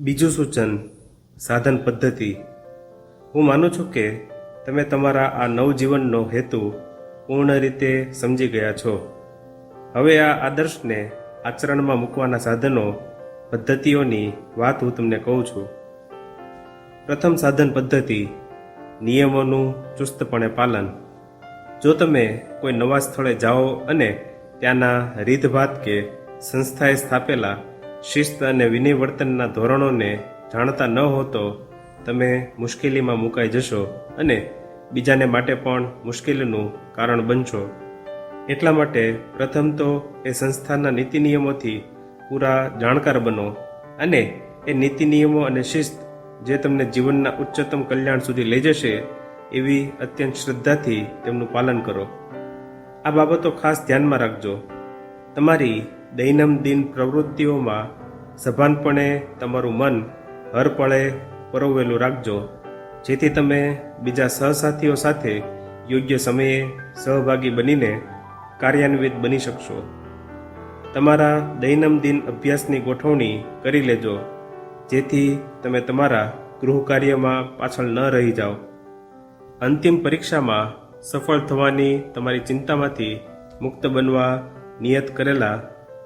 બીજું સૂચન, સાધન પદ્ધતિ. હું માનું છું કે તમે તમારા આ નવજીવનનો હેતુ પૂર્ણ રીતે સમજી ગયા છો. હવે આ આદર્શને આચરણમાં મૂકવાના સાધનો, પદ્ધતિઓની વાત હું તમને કહું છું. પ્રથમ સાધન પદ્ધતિ, નિયમોનું ચુસ્તપણે પાલન. જો તમે કોઈ નવા સ્થળે જાઓ અને ત્યાંના રીતભાત કે સંસ્થાએ સ્થાપેલા શિસ્ત અને વિનય વર્તનના ધોરણોને જાણતા ન હો તો તમે મુશ્કેલીમાં મુકાઈ જશો અને બીજાને માટે પણ મુશ્કેલીનું કારણ બનશો. એટલા માટે પ્રથમ તો એ સંસ્થાના નીતિ નિયમોથી પૂરા જાણકાર બનો અને એ નીતિ નિયમો અને શિસ્ત જે તમને જીવનના ઉચ્ચતમ કલ્યાણ સુધી લઈ જશે એવી અત્યંત શ્રદ્ધાથી તેમનું પાલન કરો. આ બાબતો ખાસ ધ્યાનમાં રાખજો. તમારી દૈનંદિન પ્રવૃત્તિઓમાં સભાનપણે તમારું મન હરપળે પરોવેલું રાખજો, જેથી તમે બીજા સહસાથીઓ સાથે યોગ્ય સમયે સહભાગી બનીને કાર્યાન્વિત બની શકશો. તમારા દૈનંદિન અભ્યાસની ગોઠવણી કરી લેજો, જેથી તમે તમારા ગૃહ કાર્યમાં પાછળ ન રહી જાઓ. અંતિમ પરીક્ષામાં સફળ થવાની તમારી ચિંતામાંથી મુક્ત બનવા નિયત કરેલા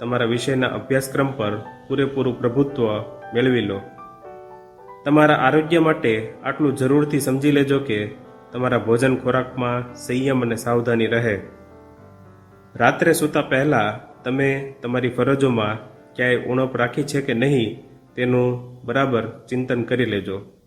તમારા વિષયના અભ્યાસક્રમ પર પૂરેપૂરું પ્રભુત્વ મેળવી લો. તમારા આરોગ્ય માટે આટલું જરૂરથી સમજી લેજો કે તમારા ભોજન ખોરાકમાં સંયમ અને સાવધાની રહે. રાત્રે સૂતા પહેલાં તમે તમારી ફરજોમાં ક્યાંય ઉણપ રાખી છે કે નહીં તેનું બરાબર ચિંતન કરી લેજો.